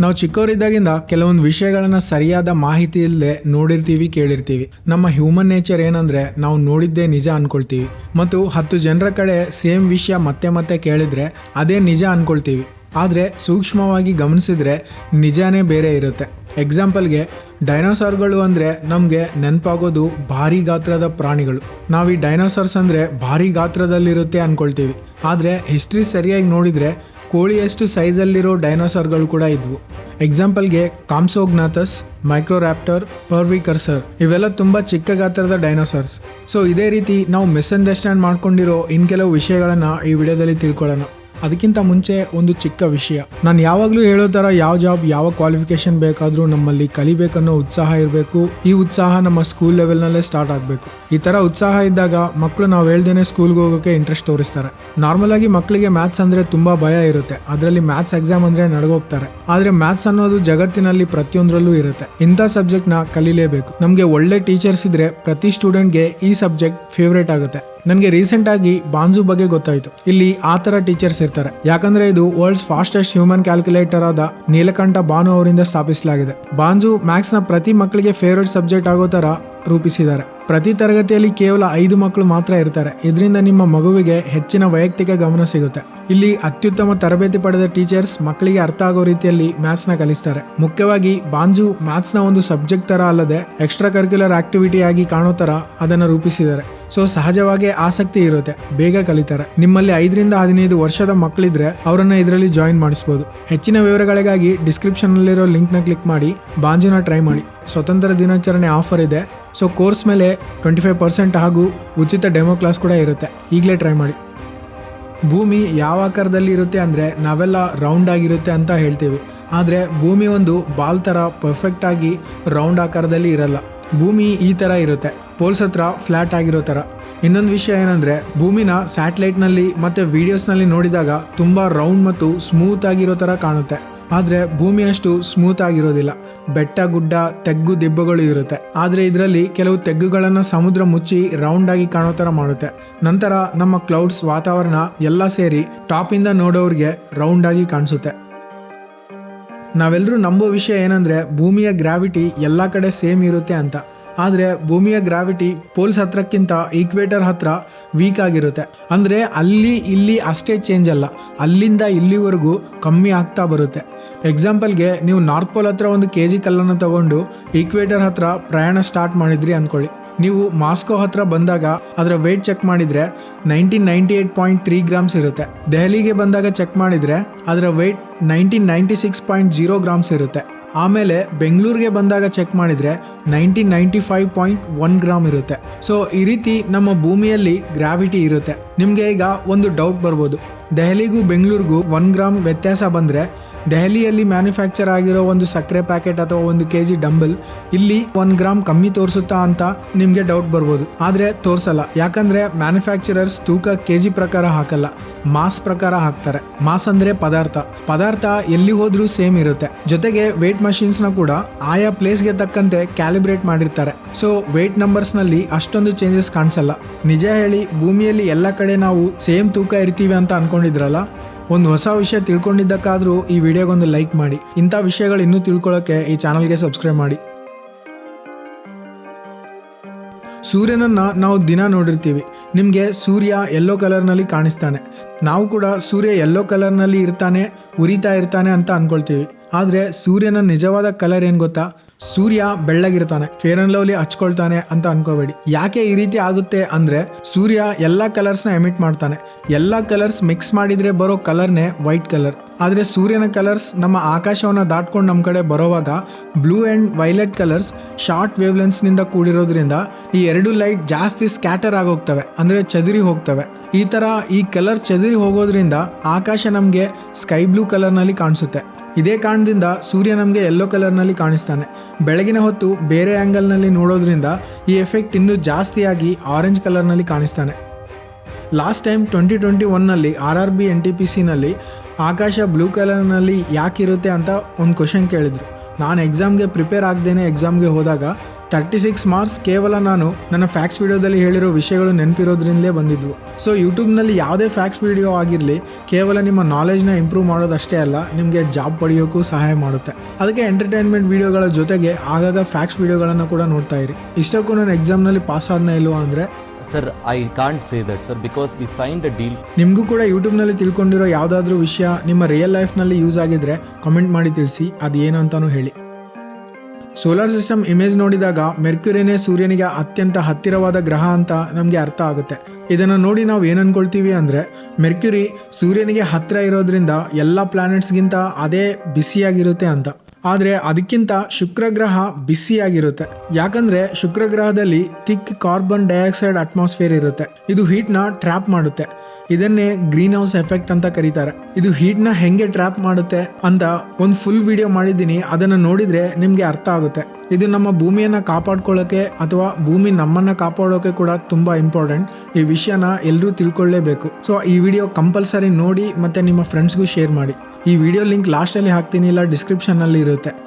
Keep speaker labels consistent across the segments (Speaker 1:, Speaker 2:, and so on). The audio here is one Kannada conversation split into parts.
Speaker 1: ನಾವು ಚಿಕ್ಕವರಿದ್ದಾಗಿಂದ ಕೆಲವೊಂದು ವಿಷಯಗಳನ್ನು ಸರಿಯಾದ ಮಾಹಿತಿ ಇಲ್ಲದೆ ನೋಡಿರ್ತೀವಿ, ಕೇಳಿರ್ತೀವಿ. ನಮ್ಮ ಹ್ಯೂಮನ್ ನೇಚರ್ ಏನಂದ್ರೆ ನಾವು ನೋಡಿದ್ದೇ ನಿಜ ಅನ್ಕೊಳ್ತೀವಿ. ಮತ್ತು ಹತ್ತು ಜನರ ಕಡೆ ಸೇಮ್ ವಿಷಯ ಮತ್ತೆ ಮತ್ತೆ ಕೇಳಿದ್ರೆ ಅದೇ ನಿಜ ಅನ್ಕೊಳ್ತೀವಿ. ಆದರೆ ಸೂಕ್ಷ್ಮವಾಗಿ ಗಮನಿಸಿದ್ರೆ ನಿಜಾನೇ ಬೇರೆ ಇರುತ್ತೆ. ಎಕ್ಸಾಂಪಲ್ಗೆ ಡೈನೋಸಾರ್ಗಳು ಅಂದರೆ ನಮಗೆ ನೆನಪಾಗೋದು ಭಾರಿ ಗಾತ್ರದ ಪ್ರಾಣಿಗಳು. ನಾವು ಈ ಡೈನೋಸಾರ್ಸ್ ಅಂದರೆ ಭಾರಿ ಗಾತ್ರದಲ್ಲಿರುತ್ತೆ ಅಂದ್ಕೊಳ್ತೀವಿ ಆದರೆ ಹಿಸ್ಟ್ರಿ ಸರಿಯಾಗಿ ನೋಡಿದರೆ ಕೋಳಿಯಷ್ಟು ಸೈಜಲ್ಲಿರೋ ಡೈನೋಸಾರ್ಗಳು ಕೂಡ ಇದ್ವು. ಎಕ್ಸಾಂಪಲ್ಗೆ ಕಾಮ್ಸೋಗ್ನಾಥಸ್ ಮೈಕ್ರೋರ್ಯಾಪ್ಟರ್ ಪರ್ವಿಕರ್ಸರ್ ಇವೆಲ್ಲ ತುಂಬ ಚಿಕ್ಕ ಗಾತ್ರದ ಡೈನೋಸಾರ್ಸ್ ಸೊ ಇದೇ ರೀತಿ ನಾವು ಮಿಸ್ಅಂಡರ್ಸ್ಟ್ಯಾಂಡ್ ಮಾಡ್ಕೊಂಡಿರೋ ಇನ್ ಕೆಲವು ವಿಷಯಗಳನ್ನು ಈ ವಿಡಿಯೋದಲ್ಲಿ ತಿಳ್ಕೊಳ್ಳೋಣ. ಅದಕ್ಕಿಂತ ಮುಂಚೆ ಒಂದು ಚಿಕ್ಕ ವಿಷಯ. ನಾನು ಯಾವಾಗಲೂ ಹೇಳೋ ಥರ ಯಾವ ಜಾಬ್, ಯಾವ ಕ್ವಾಲಿಫಿಕೇಶನ್ ಬೇಕಾದರೂ ನಮ್ಮಲ್ಲಿ ಕಲಿಬೇಕನ್ನೋ ಉತ್ಸಾಹ ಇರಬೇಕು. ಈ ಉತ್ಸಾಹ ನಮ್ಮ ಸ್ಕೂಲ್ ಲೆವೆಲ್ನಲ್ಲೇ ಸ್ಟಾರ್ಟ್ ಆಗಬೇಕು. ಈ ಥರ ಉತ್ಸಾಹ ಇದ್ದಾಗ ಮಕ್ಕಳು ನಾವು ಹೇಳ್ದೇನೆ ಸ್ಕೂಲ್ಗೆ ಹೋಗೋಕ್ಕೆ ಇಂಟ್ರೆಸ್ಟ್ ತೋರಿಸ್ತಾರೆ. ನಾರ್ಮಲ್ ಆಗಿ ಮಕ್ಕಳಿಗೆ ಮ್ಯಾಥ್ಸ್ ಅಂದರೆ ತುಂಬ ಭಯ ಇರುತ್ತೆ. ಅದರಲ್ಲಿ ಮ್ಯಾಥ್ಸ್ ಎಕ್ಸಾಮ್ ಅಂದರೆ ನಡಗೋಗ್ತಾರೆ. ಆದರೆ ಮ್ಯಾಥ್ಸ್ ಅನ್ನೋದು ಜಗತ್ತಿನಲ್ಲಿ ಪ್ರತಿಯೊಂದರಲ್ಲೂ ಇರುತ್ತೆ. ಇಂಥ ಸಬ್ಜೆಕ್ಟ್ನ ಕಲೀಲೇಬೇಕು. ನಮಗೆ ಒಳ್ಳೆ ಟೀಚರ್ಸ್ ಇದ್ರೆ ಪ್ರತಿ ಸ್ಟೂಡೆಂಟ್ಗೆ ಈ ಸಬ್ಜೆಕ್ಟ್ ಫೇವ್ರೇಟ್ ಆಗುತ್ತೆ. ನನಗೆ ರೀಸೆಂಟ್ ಆಗಿ ಬಾಂಜು ಬಗ್ಗೆ ಗೊತ್ತಾಯಿತು. ಇಲ್ಲಿ ಆ ಥರ ಟೀಚರ್ಸ್ ಇರ್ತಾರೆ. ಯಾಕಂದ್ರೆ ಇದು ವರ್ಲ್ಡ್ಸ್ ಫಾಸ್ಟೆಸ್ಟ್ ಹ್ಯೂಮನ್ ಕ್ಯಾಲ್ಕುಲೇಟರ್ ಆದ ನೀಲಕಂಠ ಬಾನು ಅವರಿಂದ ಸ್ಥಾಪಿಸಲಾಗಿದೆ. ಬಾಂಜು ಮ್ಯಾಥ್ಸ್ನ ಪ್ರತಿ ಮಕ್ಕಳಿಗೆ ಫೇವ್ರೇಟ್ ಸಬ್ಜೆಕ್ಟ್ ಆಗೋ ತರ ರೂಪಿಸಿದ್ದಾರೆ. ಪ್ರತಿ ತರಗತಿಯಲ್ಲಿ ಕೇವಲ ಐದು ಮಕ್ಕಳು ಮಾತ್ರ ಇರ್ತಾರೆ. ಇದರಿಂದ ನಿಮ್ಮ ಮಗುವಿಗೆ ಹೆಚ್ಚಿನ ವೈಯಕ್ತಿಕ ಗಮನ ಸಿಗುತ್ತೆ. ಇಲ್ಲಿ ಅತ್ಯುತ್ತಮ ತರಬೇತಿ ಪಡೆದ ಟೀಚರ್ಸ್ ಮಕ್ಕಳಿಗೆ ಅರ್ಥ ಆಗೋ ರೀತಿಯಲ್ಲಿ ಮ್ಯಾಥ್ಸ್ನ ಕಲಿಸ್ತಾರೆ. ಮುಖ್ಯವಾಗಿ ಬಾಂಜು ಮ್ಯಾಥ್ಸ್ನ ಒಂದು ಸಬ್ಜೆಕ್ಟ್ ತರ ಅಲ್ಲದೆ ಎಕ್ಸ್ಟ್ರಾ ಕರಿಕ್ಯುಲರ್ ಆಕ್ಟಿವಿಟಿ ಆಗಿ ಕಾಣೋ ತರ ಅದನ್ನ ರೂಪಿಸಿದ್ದಾರೆ. ಸೊ ಸಹಜವಾಗಿ ಆಸಕ್ತಿ ಇರುತ್ತೆ, ಬೇಗ ಕಲಿತಾರೆ. ನಿಮ್ಮಲ್ಲಿ ಐದರಿಂದ ಹದಿನೈದು ವರ್ಷದ ಮಕ್ಕಳಿದ್ರೆ ಅವರನ್ನ ಇದರಲ್ಲಿ ಜಾಯಿನ್ ಮಾಡಿಸ್ಬೋದು. ಹೆಚ್ಚಿನ ವಿವರಗಳಿಗಾಗಿ ಡಿಸ್ಕ್ರಿಪ್ಷನ್ ನಲ್ಲಿರೋ ಲಿಂಕ್ನ ಕ್ಲಿಕ್ ಮಾಡಿ, ಬಾಂಜುನ ಟ್ರೈ ಮಾಡಿ. ಸ್ವತಂತ್ರ ದಿನಾಚರಣೆ ಆಫರ್ ಇದೆ. ಸೊ ಕೋರ್ಸ್ ಮೇಲೆ ಟ್ವೆಂಟಿ ಫೈವ್ ಪರ್ಸೆಂಟ್ ಹಾಗೂ ಉಚಿತ ಡೆಮೋ ಕ್ಲಾಸ್ ಕೂಡ ಇರುತ್ತೆ. ಈಗಲೇ ಟ್ರೈ ಮಾಡಿ. ಭೂಮಿ ಯಾವ ಆಕಾರದಲ್ಲಿ ಇರುತ್ತೆ ಅಂದರೆ ನಾವೆಲ್ಲ ರೌಂಡ್ ಆಗಿರುತ್ತೆ ಅಂತ ಹೇಳ್ತೀವಿ. ಆದರೆ ಭೂಮಿ ಒಂದು ಬಾಲ್ ಥರ ಪರ್ಫೆಕ್ಟಾಗಿ ರೌಂಡ್ ಆಕಾರದಲ್ಲಿ ಇರಲ್ಲ. ಭೂಮಿ ಈ ಥರ ಇರುತ್ತೆ. ಪೋಲ್ಸ್ ಹತ್ರ ಫ್ಲ್ಯಾಟ್ ಆಗಿರೋ ಥರ ಇನ್ನೊಂದು ವಿಷಯ ಏನಂದರೆ ಭೂಮಿನ ಸ್ಯಾಟಲೈಟ್ನಲ್ಲಿ ಮತ್ತು ವೀಡಿಯೋಸ್ನಲ್ಲಿ ನೋಡಿದಾಗ ತುಂಬ ರೌಂಡ್ ಮತ್ತು ಸ್ಮೂತ್ ಆಗಿರೋ ಥರ ಕಾಣುತ್ತೆ. ಆದರೆ ಭೂಮಿ ಅಷ್ಟು ಸ್ಮೂತ್ ಆಗಿರೋದಿಲ್ಲ. ಬೆಟ್ಟ, ಗುಡ್ಡ, ತೆಗ್ಗು, ದಿಬ್ಬಗಳು ಇರುತ್ತೆ. ಆದರೆ ಇದರಲ್ಲಿ ಕೆಲವು ತೆಗ್ಗುಗಳನ್ನು ಸಮುದ್ರ ಮುಚ್ಚಿ ರೌಂಡ್ ಆಗಿ ಕಾಣೋ ಥರ ಮಾಡುತ್ತೆ. ನಂತರ ನಮ್ಮ ಕ್ಲೌಡ್ಸ್ ವಾತಾವರಣ ಎಲ್ಲ ಸೇರಿ ಟಾಪಿಂದ ನೋಡೋರಿಗೆ ರೌಂಡ್ ಆಗಿ ಕಾಣಿಸುತ್ತೆ. ನಾವೆಲ್ಲರೂ ನಂಬೋ ವಿಷಯ ಏನಂದರೆ ಭೂಮಿಯ ಗ್ರಾವಿಟಿ ಎಲ್ಲ ಕಡೆ ಸೇಮ್ ಇರುತ್ತೆ ಅಂತ. ಆದರೆ ಭೂಮಿಯ ಗ್ರಾವಿಟಿ ಪೋಲ್ಸ್ ಹತ್ರಕ್ಕಿಂತ ಈಕ್ವೇಟರ್ ಹತ್ರ ವೀಕ್ ಆಗಿರುತ್ತೆ. ಅಂದರೆ ಅಲ್ಲಿ ಇಲ್ಲಿ ಅಷ್ಟೇ ಚೇಂಜ್ ಅಲ್ಲ. ಅಲ್ಲಿಂದ ಇಲ್ಲಿವರೆಗೂ ಕಮ್ಮಿ ಆಗ್ತಾ ಬರುತ್ತೆ. ಎಕ್ಸಾಂಪಲ್ಗೆ ನೀವು ನಾರ್ತ್ ಪೋಲ್ ಹತ್ರ ಒಂದು ಕೆ ಜಿ ಕಲ್ಲನ್ನು ತಗೊಂಡು ಈಕ್ವೇಟರ್ ಹತ್ರ ಪ್ರಯಾಣ ಸ್ಟಾರ್ಟ್ ಮಾಡಿದ್ರಿ ಅಂದ್ಕೊಳ್ಳಿ ನೀವು ಮಾಸ್ಕೋ ಹತ್ರ ಬಂದಾಗ ಅದರ ವೆಯ್ಟ್ ಚೆಕ್ ಮಾಡಿದರೆ nineteen ninety eight point three grams ಇರುತ್ತೆ. ದೆಹಲಿಗೆ ಬಂದಾಗ ಚೆಕ್ ಮಾಡಿದರೆ ಅದರ weight nineteen ninety six point zero grams ಇರುತ್ತೆ. ಆಮೇಲೆ ಬೆಂಗಳೂರಿಗೆ ಬಂದಾಗ ಚೆಕ್ ಮಾಡಿದರೆ nineteen ninety five point one gram ಇರುತ್ತೆ. ಸೊ ಈ ರೀತಿ ನಮ್ಮ ಭೂಮಿಯಲ್ಲಿ ಗ್ರಾವಿಟಿ ಇರುತ್ತೆ. ನಿಮಗೆ ಈಗ ಒಂದು ಡೌಟ್ ಬರ್ಬೋದು. ದೆಹಲಿಗೂ ಬೆಂಗಳೂರಿಗೂ ಒನ್ ಗ್ರಾಮ್ ವ್ಯತ್ಯಾಸ ಬಂದರೆ ದೆಹಲಿಯಲ್ಲಿ ಮ್ಯಾನುಫ್ಯಾಕ್ಚರ್ ಆಗಿರೋ ಒಂದು ಸಕ್ಕರೆ ಪ್ಯಾಕೆಟ್ ಅಥವಾ ಒಂದು ಕೆ ಜಿ ಡಂಬಲ್ ಇಲ್ಲಿ ಒನ್ ಗ್ರಾಮ್ ಕಮ್ಮಿ ತೋರಿಸುತ್ತಾ ಅಂತ ನಿಮಗೆ ಡೌಟ್ ಬರ್ಬೋದು. ಆದರೆ ತೋರಿಸಲ್ಲ. ಯಾಕಂದರೆ ಮ್ಯಾನುಫ್ಯಾಕ್ಚರರ್ಸ್ ತೂಕ ಕೆ ಜಿ ಪ್ರಕಾರ ಹಾಕಲ್ಲ. ಮಾಸ್ ಪ್ರಕಾರ ಹಾಕ್ತಾರೆ. ಮಾಸ್ ಅಂದರೆ ಪದಾರ್ಥ. ಪದಾರ್ಥ ಎಲ್ಲಿ ಹೋದರೂ ಸೇಮ್ ಇರುತ್ತೆ. ಜೊತೆಗೆ ವೇಟ್ ಮಷಿನ್ಸ್ನ ಕೂಡ ಆಯಾ ಪ್ಲೇಸ್ಗೆ ತಕ್ಕಂತೆ ಕ್ಯಾಲಿಬ್ರೇಟ್ ಮಾಡಿರ್ತಾರೆ. ಸೊ ವೇಟ್ ನಂಬರ್ಸ್ನಲ್ಲಿ ಅಷ್ಟೊಂದು ಚೇಂಜಸ್ ಕಾಣಿಸಲ್ಲ. ನಿಜ ಹೇಳಿ, ಭೂಮಿಯಲ್ಲಿ ಎಲ್ಲ ಕಡೆ ನಾವು ಸೇಮ್ ತೂಕ ಇರ್ತೀವಿ ಅಂತ ಅನ್ಕೊಂಡಿದ್ರಲ್ಲ ಒಂದು ಹೊಸ ವಿಷಯ ತಿಳ್ಕೊಂಡಿದ್ದಕ್ಕಾದರೂ ಈ ವಿಡಿಯೋಗೊಂದು ಲೈಕ್ ಮಾಡಿ. ಇಂಥ ವಿಷಯಗಳು ಇನ್ನೂ ತಿಳ್ಕೊಳ್ಳೋಕ್ಕೆ ಈ ಚಾನಲ್ಗೆ ಸಬ್ಸ್ಕ್ರೈಬ್ ಮಾಡಿ. ಸೂರ್ಯನನ್ನು ನಾವು ದಿನ ನೋಡಿರ್ತೀವಿ. ನಿಮಗೆ ಸೂರ್ಯ ಎಲ್ಲೋ ಕಲರ್ನಲ್ಲಿ ಕಾಣಿಸ್ತಾನೆ. ನಾವು ಕೂಡ ಸೂರ್ಯ ಎಲ್ಲೋ ಕಲರ್ನಲ್ಲಿ ಇರ್ತಾನೆ, ಉರಿತಾ ಇರ್ತಾನೆ ಅಂತ ಅನ್ಕೊಳ್ತೀವಿ. ಆದರೆ ಸೂರ್ಯನ ನಿಜವಾದ ಕಲರ್ ಏನು ಗೊತ್ತಾ? ಸೂರ್ಯ ಬೆಳ್ಳಗಿರ್ತಾನೆ ಫೇರ್ ಅಂಡ್ ಲವ್ಲಿ ಹಚ್ಕೊಳ್ತಾನೆ ಅಂತ ಅನ್ಕೋಬೇಡಿ. ಯಾಕೆ ಈ ರೀತಿ ಆಗುತ್ತೆ ಅಂದರೆ ಸೂರ್ಯ ಎಲ್ಲ ಕಲರ್ಸ್ನ ಎಮಿಟ್ ಮಾಡ್ತಾನೆ. ಎಲ್ಲ ಕಲರ್ಸ್ ಮಿಕ್ಸ್ ಮಾಡಿದರೆ ಬರೋ ಕಲರ್ನೇ ವೈಟ್ ಕಲರ್ ಆದರೆ ಸೂರ್ಯನ ಕಲರ್ಸ್ ನಮ್ಮ ಆಕಾಶವನ್ನು ದಾಟ್ಕೊಂಡು ನಮ್ಮ ಕಡೆ ಬರೋವಾಗ blue and violet colours short ವೇವ್ಲೆನ್ಸ್ನಿಂದ ಕೂಡಿರೋದ್ರಿಂದ ಈ ಎರಡು ಲೈಟ್ ಜಾಸ್ತಿ ಸ್ಕ್ಯಾಟರ್ ಆಗೋಗ್ತವೆ. ಅಂದರೆ ಚದುರಿ ಹೋಗ್ತವೆ. ಈ ಥರ ಈ ಕಲರ್ ಚದುರಿ ಹೋಗೋದ್ರಿಂದ ಆಕಾಶ ನಮಗೆ ಸ್ಕೈ ಬ್ಲೂ ಕಲರ್ನಲ್ಲಿ ಕಾಣಿಸುತ್ತೆ. ಇದೇ ಕಾರಣದಿಂದ ಸೂರ್ಯ ನಮಗೆ ಯೆಲ್ಲೋ ಕಲರ್ನಲ್ಲಿ ಕಾಣಿಸ್ತಾನೆ. ಬೆಳಗಿನ ಹೊತ್ತು ಬೇರೆ ಆ್ಯಂಗಲ್ನಲ್ಲಿ ನೋಡೋದ್ರಿಂದ ಈ ಎಫೆಕ್ಟ್ ಇನ್ನೂ ಜಾಸ್ತಿಯಾಗಿ ಆರೆಂಜ್ ಕಲರ್ನಲ್ಲಿ ಕಾಣಿಸ್ತಾನೆ. ಲಾಸ್ಟ್ ಟೈಮ್ ಟ್ವೆಂಟಿ ಟ್ವೆಂಟಿ ಒನ್ನಲ್ಲಿ R R B N T P ಸಿನಲ್ಲಿ ಆಕಾಶ ಬ್ಲೂ ಕಲರ್ನಲ್ಲಿ ಯಾಕಿರುತ್ತೆ ಅಂತ ಒಂದು ಕ್ವಶನ್ ಕೇಳಿದರು. ನಾನು ಎಕ್ಸಾಮ್ಗೆ ಪ್ರಿಪೇರ್ ಆಗದೇನೆ ಎಕ್ಸಾಮ್ಗೆ ಹೋದಾಗ ತರ್ಟಿ ಸಿಕ್ಸ್ ಮಾರ್ಕ್ಸ್ ಕೇವಲ ನಾನು ನನ್ನ ಫ್ಯಾಕ್ಸ್ ವಿಡಿಯೋದಲ್ಲಿ ಹೇಳಿರೋ ವಿಷಯಗಳು ನೆನಪಿರೋದ್ರಿಂದಲೇ ಬಂದಿದ್ವು. ಸೊ ಯೂಟ್ಯೂಬ್ನಲ್ಲಿ ಯಾವುದೇ ಫ್ಯಾಕ್ಸ್ ವಿಡಿಯೋ ಆಗಿರಲಿ ಕೇವಲ ನಿಮ್ಮ ನಾಲೆಜ್ನ ಇಂಪ್ರೂವ್ ಮಾಡೋದಷ್ಟೇ ಅಲ್ಲ ನಿಮಗೆ ಜಾಬ್ ಪಡೆಯೋಕ್ಕೂ ಸಹಾಯ ಮಾಡುತ್ತೆ. ಅದಕ್ಕೆ ಎಂಟರ್ಟೈನ್ಮೆಂಟ್ ವಿಡಿಯೋಗಳ ಜೊತೆಗೆ ಆಗಾಗ ಫ್ಯಾಕ್ಸ್ ವಿಡಿಯೋಗಳನ್ನು ಕೂಡ ನೋಡ್ತಾ ಇರಿ. ಇಷ್ಟಕ್ಕೂ ನಾನು ಎಕ್ಸಾಮ್ನಲ್ಲಿ ಪಾಸ್ ಆದ್ನ ಇಲ್ವಾ ಅಂದರೆ?
Speaker 2: Sir I can't say that sir because we signed a deal
Speaker 1: ನಿಮಗೂ ಕೂಡ ಯೂಟ್ಯೂಬ್ನಲ್ಲಿ ತಿಳ್ಕೊಂಡಿರೋ ಯಾವುದಾದ್ರೂ ವಿಷಯ ನಿಮ್ಮ ರಿಯಲ್ ಲೈಫ್ನಲ್ಲಿ ಯೂಸ್ ಆಗಿದ್ರೆ ಕಮೆಂಟ್ ಮಾಡಿ ತಿಳಿಸಿ ಅದು ಏನು ಅಂತಲೂ ಹೇಳಿ. ಸೋಲಾರ್ ಸಿಸ್ಟಮ್ ಇಮೇಜ್ ನೋಡಿದಾಗ ಮೆರ್ಕ್ಯೂರಿನೇ ಸೂರ್ಯನಿಗೆ ಅತ್ಯಂತ ಹತ್ತಿರವಾದ ಗ್ರಹ ಅಂತ ನಮಗೆ ಅರ್ಥ ಆಗುತ್ತೆ. ಇದನ್ನು ನೋಡಿ ನಾವು ಏನು ಅನ್ಕೊಳ್ತೀವಿ ಅಂದರೆ, ಮೆರ್ಕ್ಯುರಿ ಸೂರ್ಯನಿಗೆ ಹತ್ತಿರ ಇರೋದ್ರಿಂದ ಎಲ್ಲ ಪ್ಲಾನೆಟ್ಸ್ಗಿಂತ ಅದೇ ಬಿಸಿಯಾಗಿರುತ್ತೆ ಅಂತ. ಆದರೆ ಅದಕ್ಕಿಂತ ಶುಕ್ರ ಗ್ರಹ ಬಿಸಿಯಾಗಿರುತ್ತೆ. ಯಾಕಂದ್ರೆ ಶುಕ್ರ ಗ್ರಹದಲ್ಲಿ ಥಿಕ್ ಕಾರ್ಬನ್ ಡೈಆಕ್ಸೈಡ್ ಅಟ್ಮಾಸ್ಫಿಯರ್ ಇರುತ್ತೆ. ಇದು ಹೀಟ್ನ ಟ್ರ್ಯಾಪ್ ಮಾಡುತ್ತೆ. ಇದನ್ನೇ ಗ್ರೀನ್ ಹೌಸ್ ಎಫೆಕ್ಟ್ ಅಂತ ಕರೀತಾರೆ. ಇದು ಹೀಟ್ನ ಹೆಂಗೆ ಟ್ರ್ಯಾಪ್ ಮಾಡುತ್ತೆ ಅಂತ ಒಂದು ಫುಲ್ ವಿಡಿಯೋ ಮಾಡಿದ್ದೀನಿ. ಅದನ್ನು ನೋಡಿದ್ರೆ ನಿಮಗೆ ಅರ್ಥ ಆಗುತ್ತೆ. ಇದು ನಮ್ಮ ಭೂಮಿಯನ್ನ ಕಾಪಾಡ್ಕೊಳ್ಳೋಕೆ ಅಥವಾ ಭೂಮಿ ನಮ್ಮನ್ನ ಕಾಪಾಡೋಕೆ ಕೂಡ ತುಂಬಾ ಇಂಪಾರ್ಟೆಂಟ್. ಈ ವಿಷಯನ ಎಲ್ಲರೂ ತಿಳ್ಕೊಳ್ಳೇಬೇಕು. ಸೊ, ಈ ವಿಡಿಯೋ ಕಂಪಲ್ಸರಿ ನೋಡಿ ಮತ್ತೆ ನಿಮ್ಮ ಫ್ರೆಂಡ್ಸ್ಗೂ ಶೇರ್ ಮಾಡಿ. ಈ ವಿಡಿಯೋ ಲಿಂಕ್ ಲಾಸ್ಟಲ್ಲಿ ಹಾಕ್ತೀನಿ, ಇಲ್ಲ ಡಿಸ್ಕ್ರಿಪ್ಷನ್ನಲ್ಲಿ ಇರುತ್ತೆ.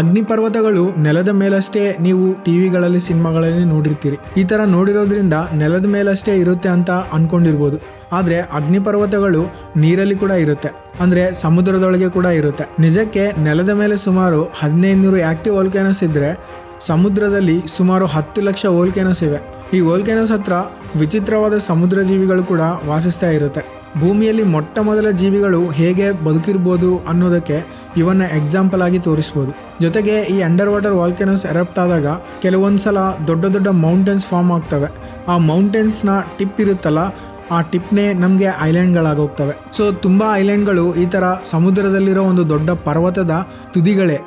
Speaker 1: ಅಗ್ನಿಪರ್ವತಗಳು ನೆಲದ ಮೇಲಷ್ಟೇ ನೀವು ಟಿವಿಗಳಲ್ಲಿ ಸಿನಿಮಾಗಳಲ್ಲಿ ನೋಡಿರ್ತೀರಿ. ಈ ಥರ ನೋಡಿರೋದ್ರಿಂದ ನೆಲದ ಮೇಲಷ್ಟೇ ಇರುತ್ತೆ ಅಂತ ಅನ್ಕೊಂಡಿರ್ಬೋದು. ಆದರೆ ಅಗ್ನಿಪರ್ವತಗಳು ನೀರಲ್ಲಿ ಕೂಡ ಇರುತ್ತೆ. ಅಂದರೆ ಸಮುದ್ರದೊಳಗೆ ಕೂಡ ಇರುತ್ತೆ. ನಿಜಕ್ಕೆ ನೆಲದ ಮೇಲೆ ಸುಮಾರು ಹದಿನೈದು ನೂರು ಆ್ಯಕ್ಟಿವ್ ವೋಲ್ಕ್ಯಾನಸ್ ಇದ್ದರೆ ಸಮುದ್ರದಲ್ಲಿ ಸುಮಾರು ಹತ್ತು ಲಕ್ಷ ವೋಲ್ಕ್ಯಾನಸ್ ಇವೆ. ಈ ವೋಲ್ಕ್ಯಾನಸ್ ಹತ್ರ ವಿಚಿತ್ರವಾದ ಸಮುದ್ರ ಜೀವಿಗಳು ಕೂಡ ವಾಸಿಸ್ತಾ ಇರುತ್ತೆ. ಭೂಮಿಯಲ್ಲಿ ಮೊಟ್ಟ ಮೊದಲ ಜೀವಿಗಳು ಹೇಗೆ ಬದುಕಿರ್ಬೋದು ಅನ್ನೋದಕ್ಕೆ ಇವನ್ನ ಎಕ್ಸಾಂಪಲ್ ಆಗಿ ತೋರಿಸ್ಬೋದು. ಜೊತೆಗೆ ಈ ಅಂಡರ್ ವಾಟರ್ ವಾಲ್ಕೆನಸ್ ಎರಪ್ಟ್ ಆದಾಗ ಕೆಲವೊಂದು ಸಲ ದೊಡ್ಡ ದೊಡ್ಡ ಮೌಂಟೇನ್ಸ್ ಫಾರ್ಮ್ ಆಗ್ತವೆ. ಆ ಮೌಂಟೇನ್ಸ್ನ ಟಿಪ್ ಇರುತ್ತಲ್ಲ, ಆ ಟಿಪ್ನೇ ನಮಗೆ ಐಲ್ಯಾಂಡ್ಗಳಾಗೋಗ್ತವೆ ಸೊ ತುಂಬ ಐಲ್ಯಾಂಡ್ಗಳು ಈ ಥರ ಸಮುದ್ರದಲ್ಲಿರೋ ಒಂದು ದೊಡ್ಡ ಪರ್ವತದ ತುದಿಗಳೇ.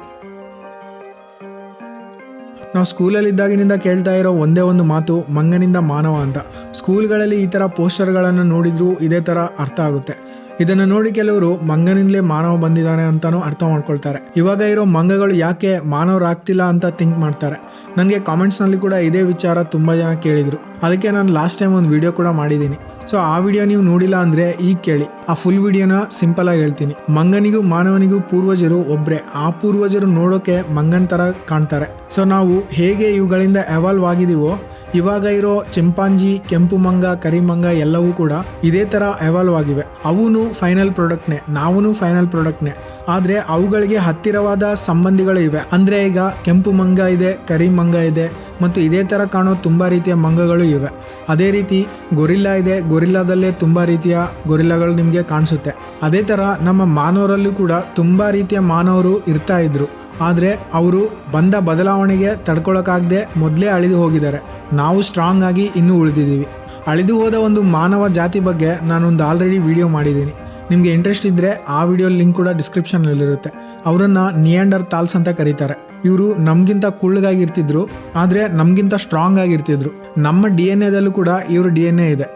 Speaker 1: ನಾವು ಸ್ಕೂಲಲ್ಲಿದ್ದಾಗಿನಿಂದ ಕೇಳ್ತಾ ಇರೋ ಒಂದೇ ಒಂದು ಮಾತು, ಮಂಗನಿಂದ ಮಾನವ ಅಂತ. ಸ್ಕೂಲ್ಗಳಲ್ಲಿ ಈ ಥರ ಪೋಸ್ಟರ್ಗಳನ್ನು ನೋಡಿದರೂ ಇದೇ ಥರ ಅರ್ಥ ಆಗುತ್ತೆ. ಇದನ್ನು ನೋಡಿ ಕೆಲವರು ಮಂಗನಿಂದಲೇ ಮಾನವ ಬಂದಿದ್ದಾನೆ ಅಂತಾನೂ ಅರ್ಥ ಮಾಡ್ಕೊಳ್ತಾರೆ. ಇವಾಗ ಇರೋ ಮಂಗಗಳು ಯಾಕೆ ಮಾನವರಾಗ್ತಿಲ್ಲ ಅಂತ ಥಿಂಕ್ ಮಾಡ್ತಾರೆ. ನನಗೆ ಕಾಮೆಂಟ್ಸ್ನಲ್ಲಿ ಕೂಡ ಇದೇ ವಿಚಾರ ತುಂಬ ಜನ ಕೇಳಿದರು. ಅದಕ್ಕೆ ನಾನು ಲಾಸ್ಟ್ ಟೈಮ್ ಒಂದು ವಿಡಿಯೋ ಕೂಡ ಮಾಡಿದ್ದೀನಿ. ಸೊ ಆ ವಿಡಿಯೋ ನೀವು ನೋಡಿಲ್ಲ ಅಂದರೆ ಈಗ ಕೇಳಿ. ಆ ಫುಲ್ ವಿಡಿಯೋನ ಸಿಂಪಲ್ ಆಗಿ ಹೇಳ್ತೀನಿ. ಮಂಗನಿಗೂ ಮಾನವನಿಗೂ ಪೂರ್ವಜರು ಒಬ್ರೆ. ಆ ಪೂರ್ವಜರು ನೋಡೋಕೆ ಮಂಗನ್ ತರ ಕಾಣ್ತಾರೆ. ಸೊ ನಾವು ಹೇಗೆ ಇವುಗಳಿಂದ ಎವಾಲ್ವ್ ಆಗಿದೀವೋ, ಇವಾಗ ಇರೋ ಚಿಂಪಾಂಜಿ, ಕೆಂಪು ಮಂಗ ಕರಿಮಂಗ ಎಲ್ಲವೂ ಕೂಡ ಇದೇ ತರ ಎವಾಲ್ವ್ ಆಗಿವೆ. ಅವನು ಫೈನಲ್ ಪ್ರಾಡಕ್ಟ್ನೇ ನಾವೂ ಫೈನಲ್ ಪ್ರಾಡಕ್ಟ್ನೇ ಆದ್ರೆ ಅವುಗಳಿಗೆ ಹತ್ತಿರವಾದ ಸಂಬಂಧಿಗಳು ಇವೆ. ಅಂದ್ರೆ ಈಗ ಕೆಂಪು ಮಂಗ ಇದೆ, ಕರಿ ಮಂಗ ಇದೆ ಮತ್ತು ಇದೇ ಥರ ಕಾಣೋ ತುಂಬ ರೀತಿಯ ಮಂಗಗಳು ಇವೆ. ಅದೇ ರೀತಿ ಗೊರಿಲ್ಲಾ ಇದೆ. ಗೊರಿಲ್ಲಾದಲ್ಲೇ ತುಂಬ ರೀತಿಯ ಗೊರಿಲ್ಲಾಗಳು ನಿಮಗೆ ಕಾಣಿಸುತ್ತೆ. ಅದೇ ಥರ ನಮ್ಮ ಮಾನವರಲ್ಲೂ ಕೂಡ ತುಂಬ ರೀತಿಯ ಮಾನವರು ಇರ್ತಾ ಇದ್ರು. ಆದರೆ ಅವರು ಬಂದ ಬದಲಾವಣೆಗೆ ತಡ್ಕೊಳಕ್ಕಾಗದೆ ಮೊದಲೇ ಅಳಿದು ಹೋಗಿದ್ದಾರೆ. ನಾವು ಸ್ಟ್ರಾಂಗ್ ಆಗಿ ಇನ್ನೂ ಉಳಿದಿದ್ದೀವಿ. ಅಳಿದು ಹೋದ ಒಂದು ಮಾನವ ಜಾತಿ ಬಗ್ಗೆ ನಾನೊಂದು ಆಲ್ರೆಡಿ ವಿಡಿಯೋ ಮಾಡಿದ್ದೀನಿ. ನಿಮಗೆ ಇಂಟ್ರೆಸ್ಟ್ ಇದ್ದರೆ ಆ ವಿಡಿಯೋ ಲಿಂಕ್ ಕೂಡ ಡಿಸ್ಕ್ರಿಪ್ಷನಲ್ಲಿರುತ್ತೆ ಅವರನ್ನು ನಿಯಾಂಡರ್ ತಾಲ್ಸ್ ಅಂತ ಕರೀತಾರೆ. ಇವರು ನಮಗಿಂತ ಕುಳ್ಳಗಾಗಿರ್ತಿದ್ರು ಆದರೆ ನಮಗಿಂತ ಸ್ಟ್ರಾಂಗ್ ಆಗಿರ್ತಿದ್ರು. ನಮ್ಮ ಡಿ ಎನ್ ಎದಲ್ಲೂ ಕೂಡ ಇವರು ಡಿ ಎನ್ ಎ ಇದೆ.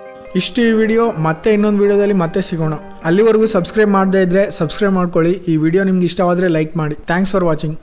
Speaker 1: ಇಷ್ಟು ಈ ವಿಡಿಯೋ ಮತ್ತೆ ಇನ್ನೊಂದು ವಿಡಿಯೋದಲ್ಲಿ ಮತ್ತೆ ಸಿಗೋಣ. ಅಲ್ಲಿವರೆಗೂ ಸಬ್ಸ್ಕ್ರೈಬ್ ಮಾಡದೇ ಇದ್ದರೆ ಸಬ್ಸ್ಕ್ರೈಬ್ ಮಾಡ್ಕೊಳ್ಳಿ. ಈ ವಿಡಿಯೋ ನಿಮ್ಗೆ ಇಷ್ಟವಾದರೆ ಲೈಕ್ ಮಾಡಿ. Thanks for watching